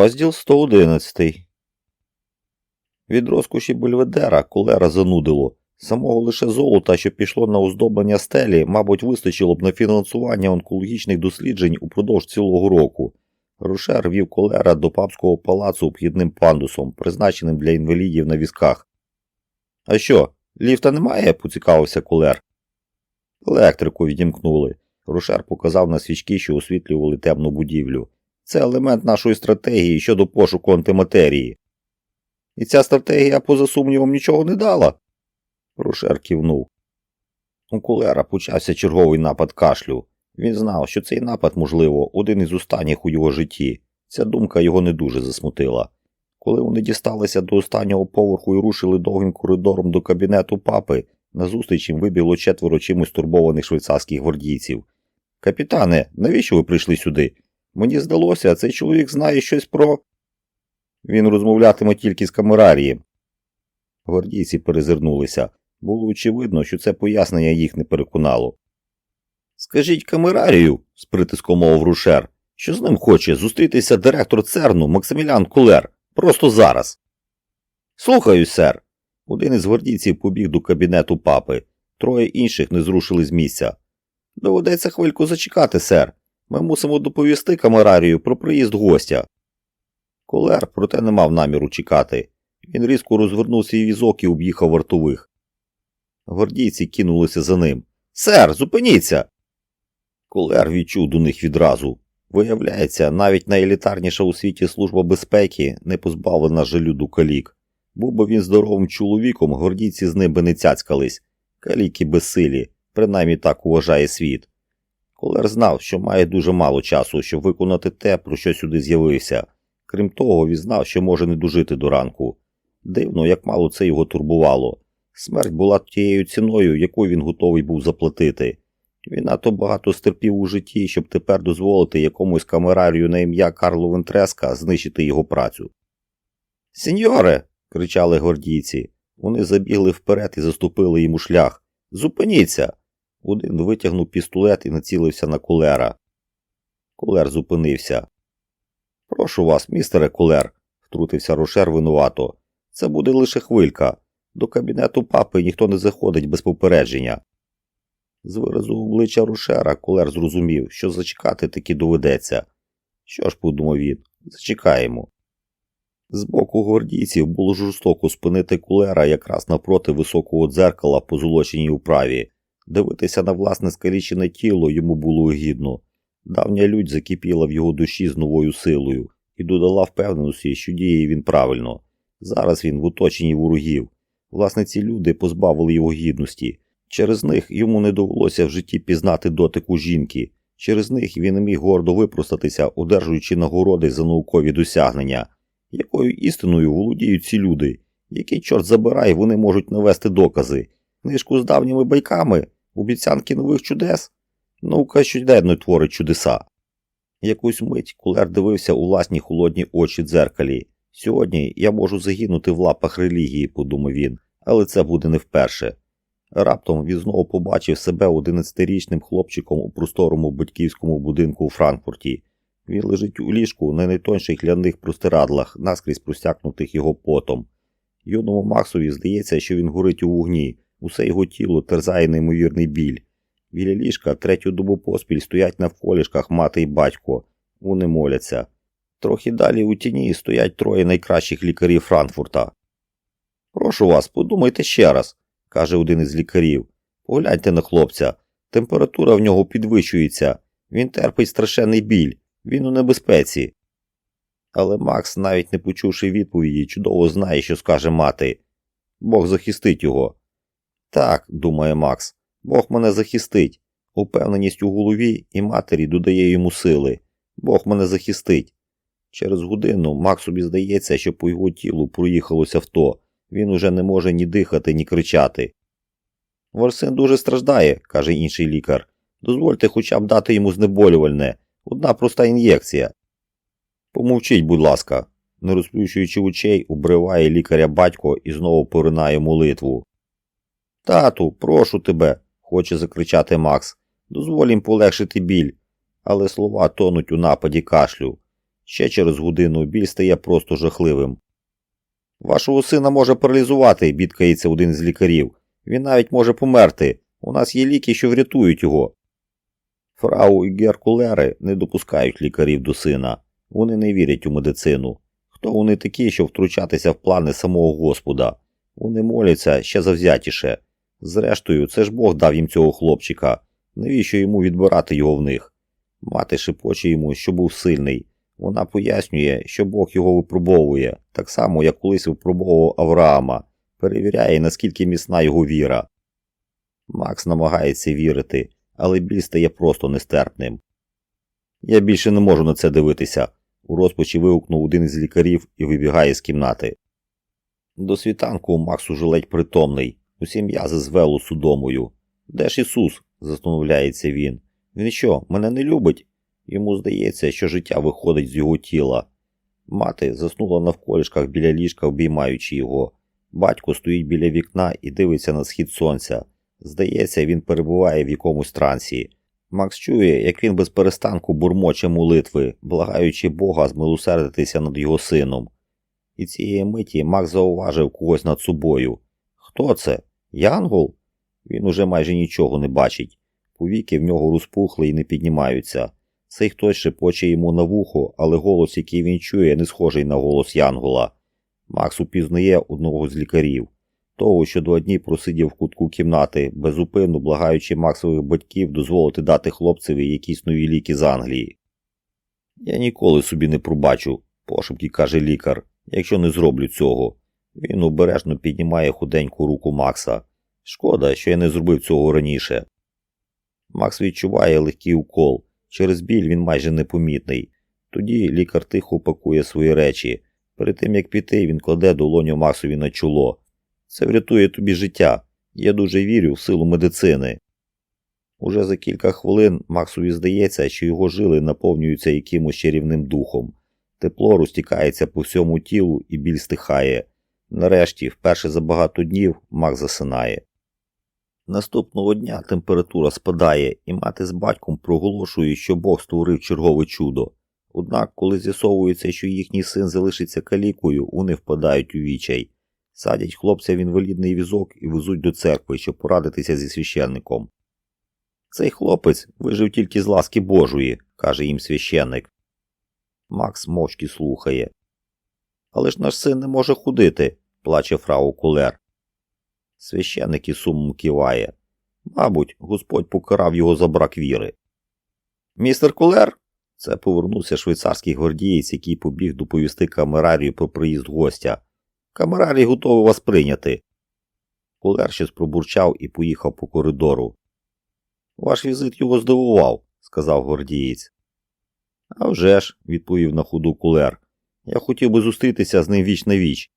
Розділ 111 Від розкоші Бельведера колера занудило. Самого лише золота, що пішло на оздоблення стелі, мабуть, вистачило б на фінансування онкологічних досліджень упродовж цілого року. Рушер вів колера до папського палацу обхідним пандусом, призначеним для інвалідів на візках. А що, ліфта немає? поцікавився колер. Електрику відімкнули. Рушер показав на свічки, що освітлювали темну будівлю. Це елемент нашої стратегії щодо пошуку антиматерії. І ця стратегія, поза сумнівом, нічого не дала. Рушер кивнув. У колера почався черговий напад кашлю. Він знав, що цей напад, можливо, один із останніх у його житті. Ця думка його не дуже засмутила. Коли вони дісталися до останнього поверху і рушили довгим коридором до кабінету папи, назустріч їм вибіло четверо чимось турбованих швейцарських гвардійців. Капітане, навіщо ви прийшли сюди? Мені здалося, цей чоловік знає щось про. Він розмовлятиме тільки з камерарієм. Гвардійці перезирнулися. Було очевидно, що це пояснення їх не переконало. Скажіть камерарію, з притиском мовив рушер, що з ним хоче зустрітися директор церну Максимілян Кулер. Просто зараз. Слухаю, сер. Один із гвардійців побіг до кабінету папи. Троє інших не зрушили з місця. Доведеться хвильку зачекати, сер. Ми мусимо доповісти камерарію про приїзд гостя. Колер, проте не мав наміру чекати. Він різко розвернув свій візок і об'їхав вартових. Гвардійці кинулися за ним. Сер, зупиніться. Колер відчув до них відразу. Виявляється, навіть найелітарніша у світі служба безпеки не позбавлена жалю до калік. Був би він здоровим чоловіком, гвардійці з ним би не цяцькались. Каліки безсилі, принаймні так вважає світ. Колер знав, що має дуже мало часу, щоб виконати те, про що сюди з'явився. Крім того, він знав, що може не дожити до ранку. Дивно, як мало це його турбувало. Смерть була тією ціною, яку він готовий був заплатити. Він надто багато стерпів у житті, щоб тепер дозволити якомусь камерарію на ім'я Карло Вентреска знищити його працю. Сеньоре. кричали гвардійці. Вони забігли вперед і заступили йому шлях. Зупиніться. Один витягнув пістолет і націлився на кулера. Кулер зупинився. Прошу вас, містере Кулер, втрутився Рошер винувато. Це буде лише хвилька. До кабінету папи ніхто не заходить без попередження. З виразу обличчя Рушера Кулер зрозумів, що зачекати таки доведеться. Що ж, подумав він, зачекаємо. З боку гвардійців було жорстоко спинити кулера якраз напроти високого дзеркала по золоченій управі. Дивитися на власне скалічене тіло йому було гідно. Давня лють закипіла в його душі з новою силою і додала впевненості, що діє він правильно. Зараз він в оточенні ворогів. Власне, ці люди позбавили його гідності. Через них йому не довелося в житті пізнати дотику жінки. Через них він міг гордо випростатися, одержуючи нагороди за наукові досягнення. Якою істиною володіють ці люди? Який чорт забирай, вони можуть навести докази? Книжку з давніми байками, обіцянки нових чудес? Наука щоденно творить чудеса. Якусь мить кулер дивився у власні холодні очі дзеркалі. Сьогодні я можу загинути в лапах релігії, подумав він, але це буде не вперше. Раптом він знову побачив себе 11-річним хлопчиком у просторому батьківському будинку у Франкфурті. Він лежить у ліжку на найтонших ляних простирадлах, наскрізь простякнутих його потом. Юному Максові здається, що він горить у вогні, усе його тіло терзає неймовірний біль. Біля ліжка третю добу поспіль стоять навколішках мати й батько. Вони моляться. Трохи далі у тіні стоять троє найкращих лікарів Франкфурта. Прошу вас, подумайте ще раз, каже один із лікарів. Погляньте на хлопця. Температура в нього підвищується. Він терпить страшенний біль, він у небезпеці. Але Макс, навіть не почувши відповіді, чудово знає, що скаже мати. Бог захистить його. Так, думає Макс, Бог мене захистить. Упевненість у голові і матері додає йому сили. Бог мене захистить. Через годину Максові здається, що по його тілу проїхалося авто. Він уже не може ні дихати, ні кричати. Ворсин дуже страждає, каже інший лікар. Дозвольте хоча б дати йому знеболювальне, одна проста ін'єкція. Помовчіть, будь ласка, не розплющуючи очей, обриває лікаря батько і знову поринає молитву. Тату, прошу тебе, хоче закричати Макс. Дозволь їм полегшити біль, але слова тонуть у нападі кашлю. Ще через годину біль стає просто жахливим. Вашого сина може паралізувати, бідкається один з лікарів. Він навіть може померти. У нас є ліки, що врятують його. Фрау і Геркулери не допускають лікарів до сина. Вони не вірять у медицину. Хто вони такі, щоб втручатися в плани самого Господа? Вони моляться ще завзятіше. Зрештою, це ж Бог дав їм цього хлопчика. Навіщо йому відбирати його в них? Мати шепоче йому, що був сильний. Вона пояснює, що Бог його випробовує, так само, як колись випробовував Авраама, перевіряє, наскільки міцна його віра. Макс намагається вірити, але біль стає просто нестерпним. Я більше не можу на це дивитися, у розпачі вигукнув один із лікарів і вибігає з кімнати. До світанку Макс уже ледь притомний, усі м'язи звело судомою. Де ж Ісус? застановляється він. Він що, мене не любить? Йому здається, що життя виходить з його тіла. Мати заснула навколішках біля ліжка, обіймаючи його. Батько стоїть біля вікна і дивиться на схід сонця. Здається, він перебуває в якомусь трансі. Макс чує, як він без перестанку бурмоче молитви, благаючи Бога змилосердитися над його сином. І цієї миті Макс зауважив когось над собою. Хто це? Янгол? Він уже майже нічого не бачить. Повіки в нього розпухли і не піднімаються. Цей хтось шепоче йому на вухо, але голос, який він чує, не схожий на голос Янгола. Макс упізнає одного з лікарів, того, що два дні просидів в кутку кімнати, безупинно благаючи Максових батьків дозволити дати хлопцеві якісь нові ліки з Англії. Я ніколи собі не пробачу, пошепки каже лікар, якщо не зроблю цього. Він обережно піднімає худеньку руку Макса. Шкода, що я не зробив цього раніше. Макс відчуває легкий укол. Через біль він майже непомітний. Тоді лікар тихо пакує свої речі. Перед тим як піти, він кладе долоню Максові на чоло. Це врятує тобі життя. Я дуже вірю в силу медицини. Уже за кілька хвилин Максові здається, що його жили наповнюються якимось чарівним духом. Тепло розтікається по всьому тілу і біль стихає. Нарешті, вперше за багато днів, Макс засинає. Наступного дня температура спадає, і мати з батьком проголошують, що Бог створив чергове чудо. Однак, коли з'ясовується, що їхній син залишиться калікою, вони впадають у вічай. Садять хлопця в інвалідний візок і везуть до церкви, щоб порадитися зі священником. Цей хлопець вижив тільки з ласки Божої, каже їм священник. Макс мовчки слухає. Але ж наш син не може ходити, плаче фрау Кулер. Священник із сумом киває. Мабуть, Господь покарав його за брак віри. Містер Кулер. Це повернувся швейцарський гвардієць, який побіг доповісти камерарію про приїзд гостя. Камерарій готовий вас прийняти. Кулер щось пробурчав і поїхав по коридору. Ваш візит його здивував, сказав гвардієць. «А вже ж», – відповів на ходу кулер. Я хотів би зустрітися з ним віч на віч.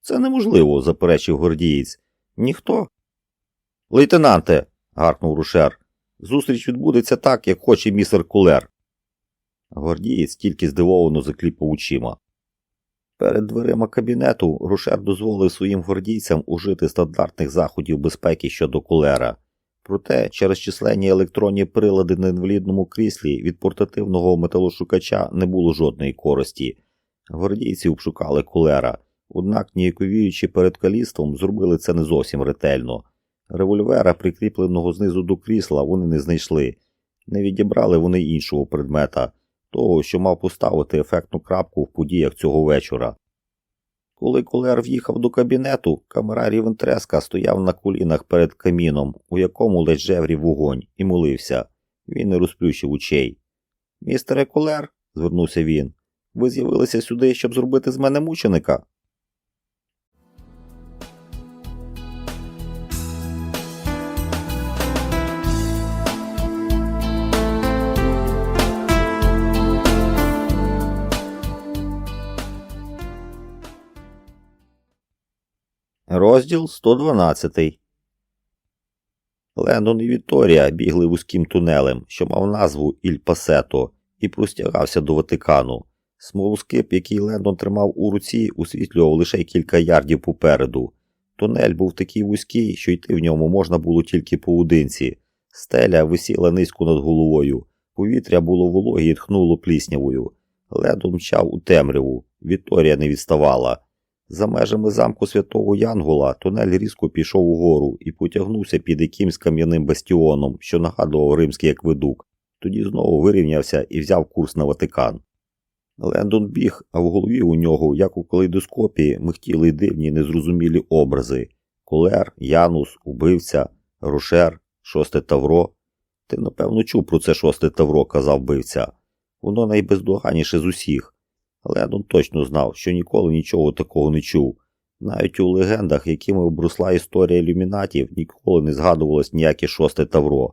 Це неможливо, заперечив гвардієць. Ніхто. Лейтенанте. гаркнув рушер. Зустріч відбудеться так, як хоче містер Кулер. Гвардієць тільки здивовано закліпав очима. Перед дверима кабінету Рушер дозволив своїм гвардійцям ужити стандартних заходів безпеки щодо кулера. Проте через численні електронні прилади на інвалідному кріслі від портативного металошукача не було жодної користі. Гвардійці обшукали кулера, однак, ніяковіючи перед каліством, зробили це не зовсім ретельно. Револьвера, прикріпленого знизу до крісла, вони не знайшли. Не відібрали вони іншого предмета, того, що мав поставити ефектну крапку в подіях цього вечора. Коли Кулер в'їхав до кабінету, камерарій Вентреска стояв на колінах перед каміном, у якому ледь жеврів вогонь, і молився. Він не розплющив очей. Містере Кулер, звернувся він, ви з'явилися сюди, щоб зробити з мене мученика. Розділ 112 Лендон і Вікторія бігли вузьким тунелем, що мав назву Іль Пасето, і простягався до Ватикану. Смолоскип, який Лендон тримав у руці, усвітлював лише кілька ярдів попереду. Тунель був такий вузький, що йти в ньому можна було тільки поодинці. Стеля висіла низько над головою. Повітря було вологі і тхнуло пліснявою. Лендон мчав у темряву. Вікторія не відставала. За межами замку святого Янгола тунель різко пішов угору і потягнувся під якимсь кам'яним бастіоном, що нагадував римський акведук. Тоді знову вирівнявся і взяв курс на Ватикан. Лендон біг, а в голові у нього, як у калейдоскопі, михтіли дивні незрозумілі образи Колер, Янус, Убивця, Рошер, Шосте Тавро. Ти, напевно, чув про це шосте Тавро, казав бивця. Воно найбездоганіше з усіх. Лендон точно знав, що ніколи нічого такого не чув. Навіть у легендах, якими обросла історія ілюмінатів, ніколи не згадувалось ніяке шосте Тавро.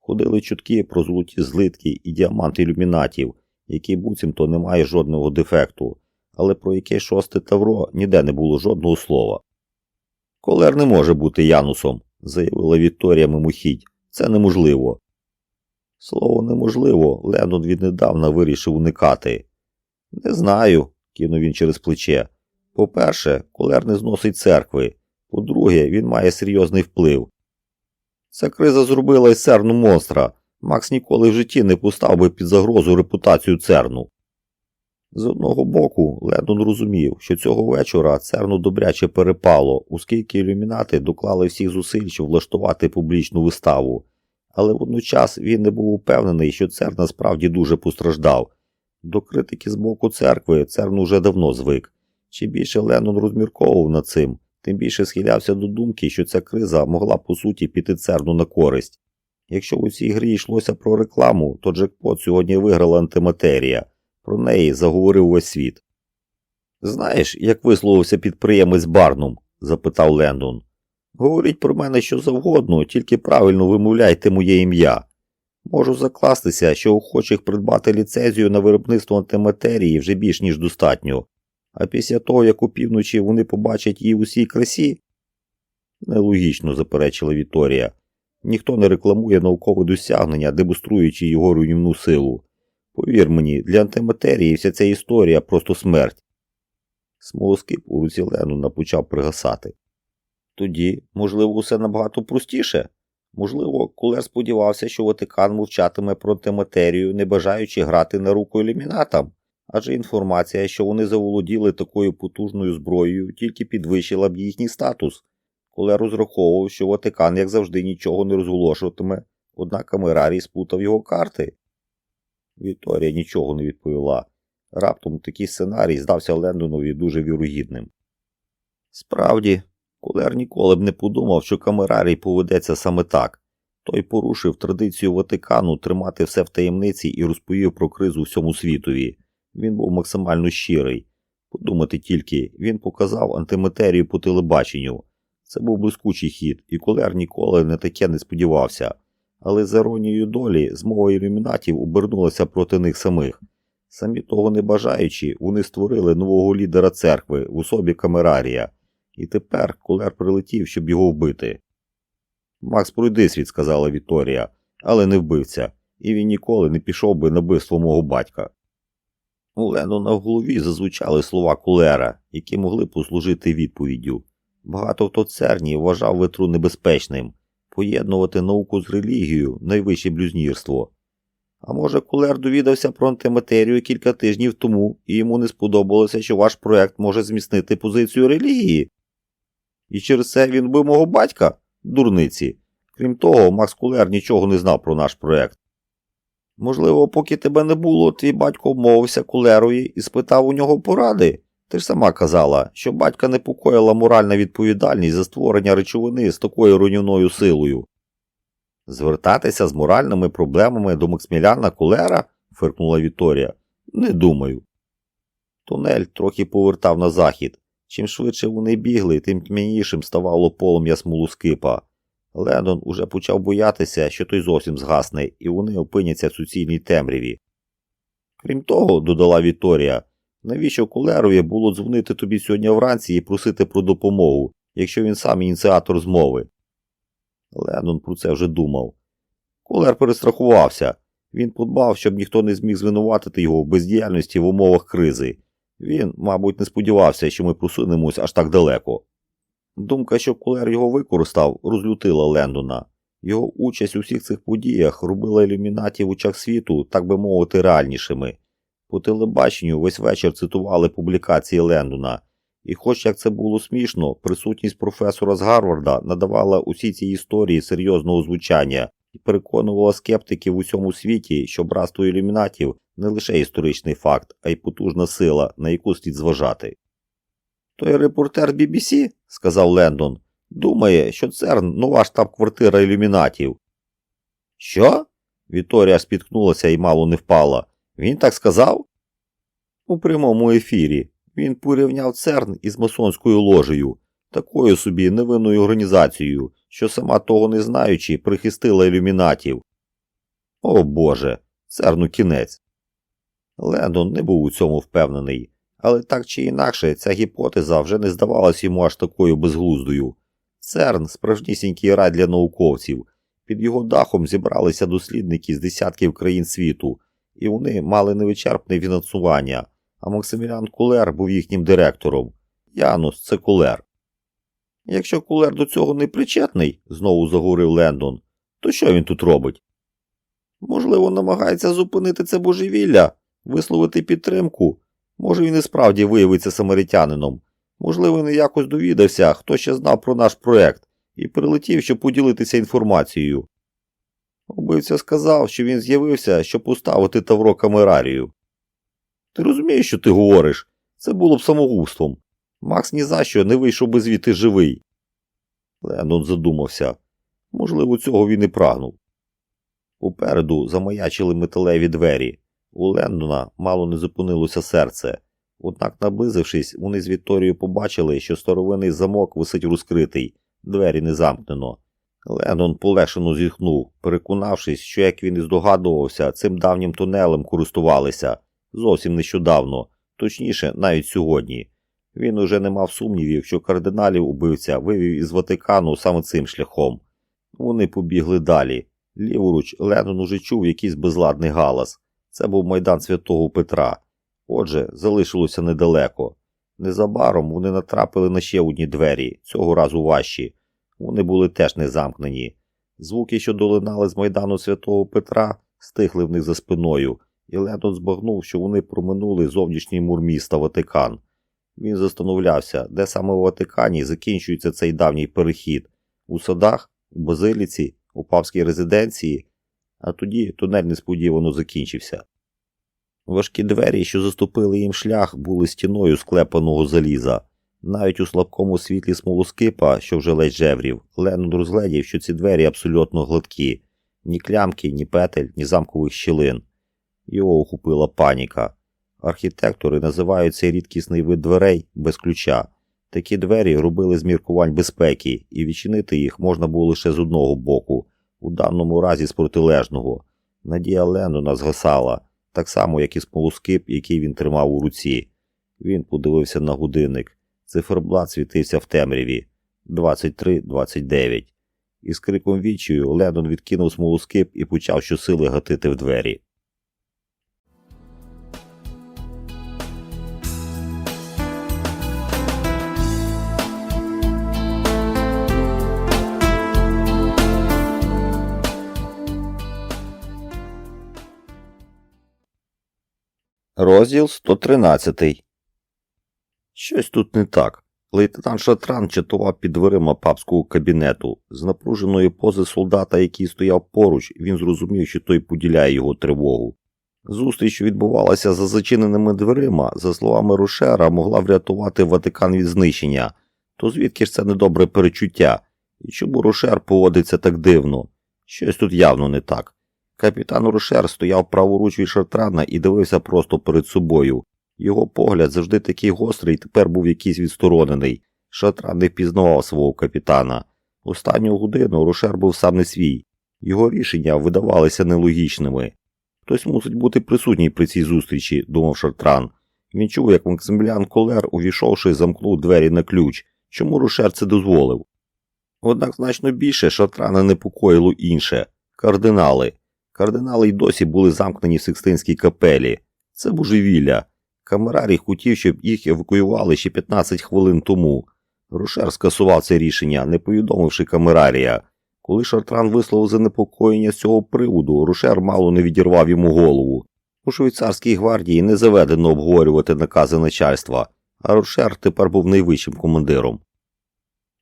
Ходили чутки про золоті злитки і діамант ілюмінатів, який буцімто не має жодного дефекту, але про яке шосте Тавро ніде не було жодного слова. Колер не може бути Янусом, заявила Вікторія мимохідь. Це неможливо. Слово неможливо, Леннон віднедавна вирішив уникати. Не знаю, кинув він через плече. По-перше, колер не зносить церкви. По-друге, він має серйозний вплив. Ця криза зробила із церну монстра. Макс ніколи в житті не постав би під загрозу репутацію церну. З одного боку, Леннон розумів, що цього вечора церну добряче перепало, оскільки ілюмінати доклали всіх зусиль, щоб влаштувати публічну виставу. Але водночас він не був упевнений, що церн насправді дуже постраждав. До критики з боку церкви церн уже давно звик. Чим більше Леннон розмірковував над цим, тим більше схилявся до думки, що ця криза могла по суті піти церну на користь. Якщо у цій грі йшлося про рекламу, то джекпот сьогодні виграла антиматерія. Про неї заговорив весь світ. Знаєш, як висловився підприємець Барнум? запитав Лендон. Говоріть про мене що завгодно, тільки правильно вимовляйте моє ім'я. Можу закластися, що охочих придбати ліцензію на виробництво антиматерії вже більш ніж достатньо. А після того, як у півночі вони побачать її усій красі. Нелогічно, заперечила Віторія. Ніхто не рекламує наукове досягнення, демонструючи його руйнівну силу. Повір мені, для антиматерії вся ця історія просто смерть. Смолоскип у руці Ленуна почав пригасати. Тоді, можливо, усе набагато простіше. Можливо, Кулер сподівався, що Ватикан мовчатиме про антиматерію, не бажаючи грати на руку ілюмінатам, адже інформація, що вони заволоділи такою потужною зброєю, тільки підвищила б їхній статус. Кулер розраховував, що Ватикан, як завжди, нічого не розголошуватиме, однак Камерарій сплутав його карти. Вікторія нічого не відповіла. Раптом такий сценарій здався Лендонові дуже вірогідним. Справді, Кулер ніколи б не подумав, що Камерарій поведеться саме так. Той порушив традицію Ватикану тримати все в таємниці і розповів про кризу всьому світові. Він був максимально щирий. Подумати тільки, він показав антиматерію по телебаченню. Це був блискучий хід, і Кулер ніколи не таке не сподівався. Але з іронією долі змова ілюмінатів обернулася проти них самих. Самі того не бажаючи, вони створили нового лідера церкви в особі Камерарія, і тепер Кулер прилетів, щоб його вбити. Макс, пройди світ, сказала Вікторія, але не вбивця, і він ніколи не пішов би на вбивство мого батька. У Леннона в голові зазвучали слова Кулера, які могли послужити відповіддю. Багато хто церні вважав ветру небезпечним поєднувати науку з релігією найвище блюзнірство. А може, Кулер довідався про антиматерію кілька тижнів тому, і йому не сподобалося, що ваш проект може зміцнити позицію релігії. І через це він бив мого батька, дурниці. Крім того, Макс Кулер нічого не знав про наш проект. Можливо, поки тебе не було, твій батько обмовився кулерові і спитав у нього поради. Ти ж сама казала, що батька непокоїла моральна відповідальність за створення речовини з такою руйнівною силою. Звертатися з моральними проблемами до Максиміляна Кулера? фиркнула Вікторія. Не думаю. Тунель трохи повертав на захід. Чим швидше вони бігли, тим тьмянішим ставало полум'я смолоскипа. Леннон уже почав боятися, що той зовсім згасне, і вони опиняться в суцільній темряві. Крім того, додала Вікторія, навіщо Кулерові було дзвонити тобі сьогодні вранці і просити про допомогу, якщо він сам ініціатор змови? Леннон про це вже думав. Кулер перестрахувався. Він подбав, щоб ніхто не зміг звинуватити його в бездіяльності в умовах кризи. Він, мабуть, не сподівався, що ми просунемось аж так далеко. Думка, що Кулер його використав, розлютила Лендона. Його участь у всіх цих подіях робила ілюмінатів в очах світу, так би мовити, реальнішими. По телебаченню весь вечір цитували публікації Лендона. І хоч як це було смішно, присутність професора з Гарварда надавала усій цій історії серйозного звучання і переконувала скептиків в усьому світі, що братство ілюмінатів не лише історичний факт, а й потужна сила, на яку слід зважати. Той репортер BBC, сказав Лендон, думає, що ЦЕРН нова штаб-квартира ілюмінатів. Що? Віторія спіткнулася і мало не впала. Він так сказав? У прямому ефірі. Він порівняв ЦЕРН із масонською ложею, такою собі невинною організацією, що сама того не знаючи, прихистила ілюмінатів. О Боже, ЦЕРНу кінець. Лендон не був у цьому впевнений, але так чи інакше ця гіпотеза вже не здавалась йому аж такою безглуздою. ЦЕРН справжнісінький рай для науковців. Під його дахом зібралися дослідники з десятків країн світу, і вони мали невичерпне фінансування, а Максимілян Кулер був їхнім директором. Янус це Кулер. Якщо Кулер до цього не причетний, знову заговорив Лендон, то що він тут робить? Можливо, намагається зупинити це божевілля, висловити підтримку. Може, він і справді виявиться самаритянином. Можливо, він якось довідався, хто ще знав про наш проект, і прилетів, щоб поділитися інформацією. Убивця сказав, що він з'явився, щоб поставити Тавро Камерарію. Ти розумієш, що ти говориш? Це було б самогубством. Макс ні за що не вийшов би звідти живий. Леннон задумався. Можливо, цього він і прагнув. Упереду замаячили металеві двері. У Лендона мало не зупинилося серце. Однак, наблизившись, вони з Вікторією побачили, що старовинний замок висить розкритий, двері не замкнено. Леннон полегшено зітхнув, переконавшись, що, як він і здогадувався, цим давнім тунелем користувалися зовсім нещодавно, точніше, навіть сьогодні. Він уже не мав сумнівів, що кардиналів убивця вивів із Ватикану саме цим шляхом. Вони побігли далі. Ліворуч Леннон уже чув якийсь безладний галас. Це був майдан святого Петра. Отже, залишилося недалеко. Незабаром вони натрапили на ще одні двері, цього разу важчі. Вони були теж не замкнені. Звуки, що долинали з майдану святого Петра, стихли в них за спиною, і Лендон збагнув, що вони проминули зовнішній мур міста Ватикан. Він застановлявся, де саме у Ватикані закінчується цей давній перехід у садах, у базиліці, у папській резиденції, а тоді тунель несподівано закінчився. Важкі двері, що заступили їм шлях, були стіною склепаного заліза. Навіть у слабкому світлі смолоскипа, що вже ледь жеврів, Леннон розглядів, що ці двері абсолютно гладкі, ні клямки, ні петель, ні замкових щілин. Його охопила паніка. Архітектори називають цей рідкісний вид дверей без ключа. Такі двері робили з міркувань безпеки, і відчинити їх можна було лише з одного боку, у даному разі з протилежного. Надія Леннона згасала, так само, як і смолоскип, який він тримав у руці. Він подивився на годинник. Циферблат світився в темряві 23-29. Із криком відчаю Леннон відкинув смолоскип і почав щосили гатити в двері. Розділ 113 Щось тут не так. Лейтенант Шатран чатував під дверима папського кабінету. З напруженої пози солдата, який стояв поруч, він зрозумів, що той поділяє його тривогу. Зустріч відбувалася за зачиненими дверима, за словами Рушера, могла врятувати Ватикан від знищення. То звідки ж це недобре перечуття? І чому Рушер поводиться так дивно? Щось тут явно не так. Капітан Рушер стояв праворуч від Шатрана і дивився просто перед собою. Його погляд завжди такий гострий, тепер був якийсь відсторонений. Шатран не впізнавав свого капітана. Останню годину Рушер був сам не свій. Його рішення видавалися нелогічними. Хтось мусить бути присутній при цій зустрічі, думав Шартран. Він чув, як Максимілян Колер, увійшовши, замкнув двері на ключ. Чому Рушер це дозволив? Однак значно більше Шатрана непокоїло інше кардинали. Кардинали й досі були замкнені в Сикстинській капелі. Це божевілля. Камерарій хотів, щоб їх евакуювали ще 15 хвилин тому. Рушер скасував це рішення, не повідомивши камерарія. Коли Шартран висловив занепокоєння з цього приводу, Рушер мало не відірвав йому голову. У швейцарській гвардії не заведено обговорювати накази начальства, а Рушер тепер був найвищим командиром.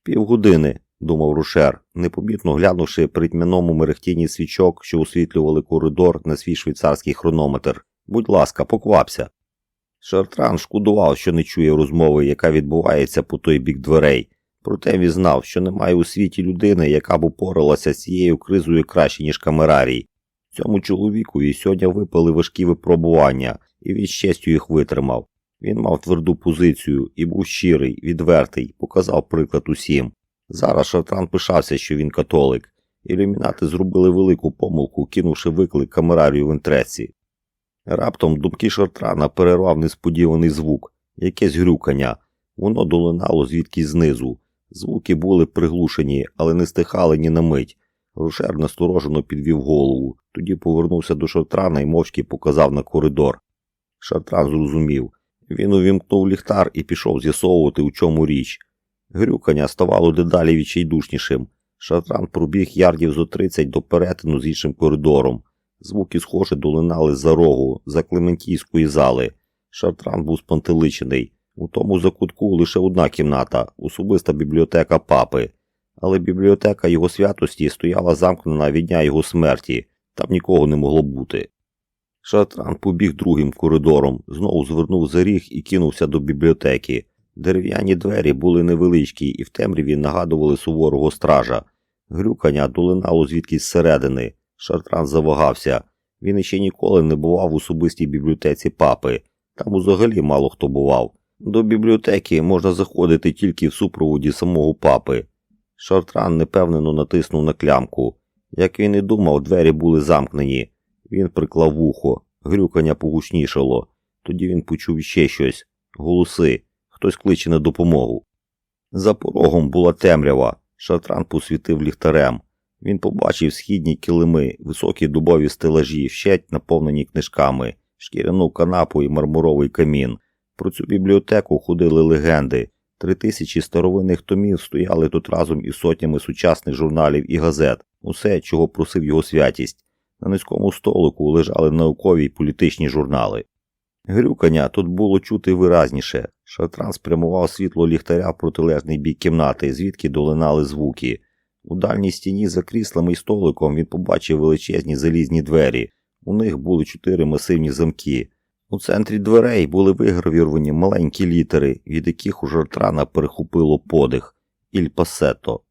Півгодини, думав Рушер, непомітно глянувши при тьмяному мерехтінні свічок, що освітлювали коридор на свій швейцарський хронометр. Будь ласка, поквапся. Шартран шкодував, що не чує розмови, яка відбувається по той бік дверей. Проте він знав, що немає у світі людини, яка б упоралася з цією кризою краще, ніж камерарій. Цьому чоловікові сьогодні випали важкі випробування, і він з честю їх витримав. Він мав тверду позицію і був щирий, відвертий, показав приклад усім. Зараз Шартран пишався, що він католик. Ілюмінати зробили велику помилку, кинувши виклик камерарію в інтреці. Раптом думки Шартрана перервав несподіваний звук, якесь грюкання. Воно долинало звідки знизу. Звуки були приглушені, але не стихали ні на мить. Рушер насторожено підвів голову, тоді повернувся до Шартрана і мовчки показав на коридор. Шартран зрозумів. Він увімкнув ліхтар і пішов з'ясовувати, у чому річ. Грюкання ставало дедалі відчайдушнішим. Шартран пробіг ярдів зо 30 до перетину з іншим коридором. Звуки схоже долинали за рогу, за Клементійської зали. Шартран був спантеличений. У тому закутку лише одна кімната, особиста бібліотека папи. Але бібліотека його святості стояла замкнена від дня його смерті, там нікого не могло бути. Шатран побіг другим коридором, знову звернув за ріг і кинувся до бібліотеки. Дерев'яні двері були невеличкі і в темряві нагадували суворого стража. Грюкання долинало звідкись зсередини. Шартран завагався. Він іще ніколи не бував в особистій бібліотеці папи. Там взагалі мало хто бував. До бібліотеки можна заходити тільки в супроводі самого папи. Шартран непевнено натиснув на клямку. Як він і думав, двері були замкнені. Він приклав вухо, грюкання погучнішало. Тоді він почув ще щось голоси. Хтось кличе на допомогу. За порогом була темрява. Шатран посвітив ліхтарем. Він побачив східні килими, високі дубові стелажі, вщать наповнені книжками, шкіряну канапу і мармуровий камін. Про цю бібліотеку ходили легенди. Три тисячі старовинних томів стояли тут разом із сотнями сучасних журналів і газет, усе, чого просив його святість. На низькому столику лежали наукові й політичні журнали. Грюкання тут було чути виразніше. Шатран спрямував світло ліхтаря в протилежний бік кімнати, звідки долинали звуки. У дальній стіні за кріслами і столиком він побачив величезні залізні двері. У них були чотири масивні замки. У центрі дверей були вигравіровані маленькі літери, від яких у Шартрана перехопило подих Іль Пасето.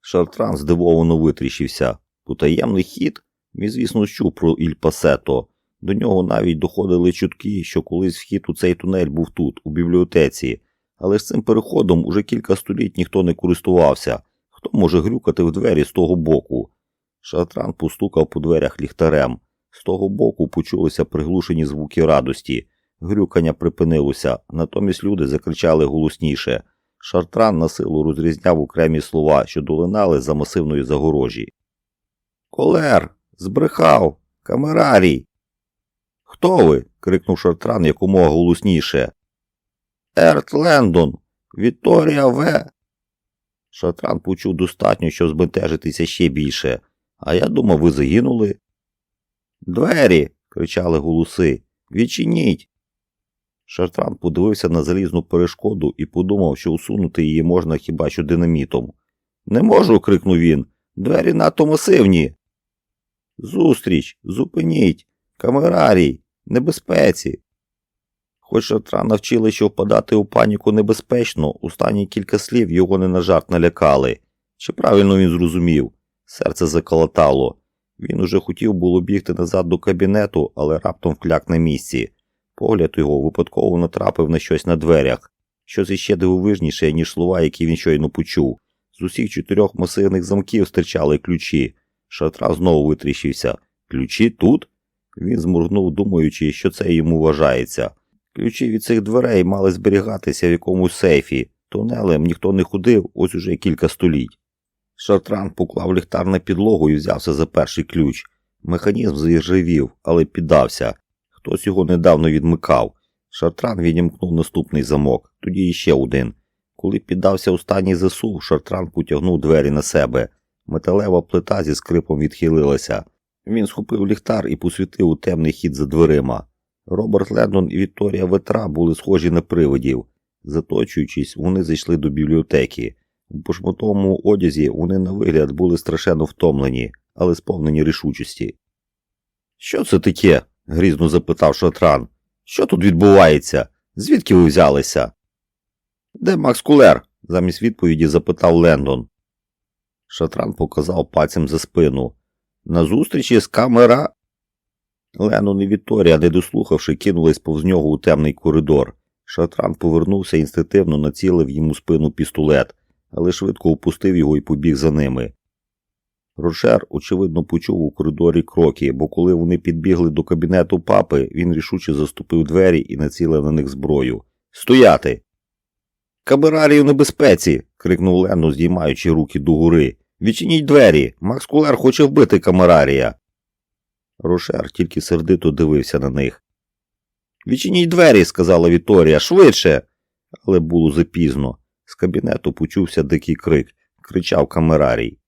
Шартран здивовано витріщився. Потаємний хід? Він, звісно, чув про Іль Пасето. До нього навіть доходили чутки, що колись вхід у цей тунель був тут, у бібліотеці, але з цим переходом уже кілька століть ніхто не користувався. Хто може грюкати в двері з того боку? Шатран постукав по дверях ліхтарем. З того боку почулися приглушені звуки радості. Грюкання припинилося, натомість люди закричали голосніше. Шартран на силу розрізняв окремі слова, що долинали за масивної загорожі. Колер, збрехав, камерарій. Хто ви? крикнув Шартран якомога голосніше. Ерт Лендон, Вікторія В. Шатран почув достатньо, щоб збентежитися ще більше. А я думав, ви загинули. Двері. кричали голоси. Відчиніть. Шартран подивився на залізну перешкоду і подумав, що усунути її можна хіба що динамітом. Не можу. крикнув він. Двері надто масивні. Зустріч, зупиніть, камерарій, небезпеці. Хоч Шатран навчили, що впадати у паніку небезпечно, останні кілька слів його не на жарт налякали. Чи правильно він зрозумів? Серце заколотало. Він уже хотів було бігти назад до кабінету, але раптом вкляк на місці. Погляд його випадково натрапив на щось на дверях, щось іще дивовижніше, ніж слова, які він щойно почув. З усіх чотирьох масивних замків стирчали ключі. Шатра знову витріщився. Ключі тут? Він зморгнув, думаючи, що це йому вважається. Ключі від цих дверей мали зберігатися в якомусь сейфі. Тунелем ніхто не ходив ось уже кілька століть. Шартран поклав ліхтар на підлогу і взявся за перший ключ. Механізм заіржавів, але піддався. Хтось його недавно відмикав. Шартран відімкнув наступний замок, тоді іще один. Коли піддався останній засув, Шартран потягнув двері на себе. Металева плита зі скрипом відхилилася. Він схопив ліхтар і посвітив у темний хід за дверима. Роберт Лендон і Вікторія Ветра були схожі на привидів. Заточуючись, вони зайшли до бібліотеки. У пошмотовому одязі вони на вигляд були страшенно втомлені, але сповнені рішучості. Що це таке? грізно запитав Шатран. Що тут відбувається? Звідки ви взялися? Де Макс Кулер? замість відповіді запитав Лендон. Шатран показав пальцем за спину. На зустрічі з камера. Леннон і Вікторія, не дослухавши, кинулись повз нього у темний коридор. Шатран повернувся інстинктивно націлив йому спину пістолет, але швидко опустив його і побіг за ними. Рошер, очевидно, почув у коридорі кроки, бо коли вони підбігли до кабінету папи, він рішуче заступив двері і націлив на них зброю. Стояти! Каберарі у небезпеці. крикнув Ленну, здіймаючи руки догори. Відчиніть двері. Макс Кулер хоче вбити камерарія. Рошер тільки сердито дивився на них. Відчиніть двері, сказала Віторія, швидше. Але було запізно. З кабінету почувся дикий крик, кричав камерарій.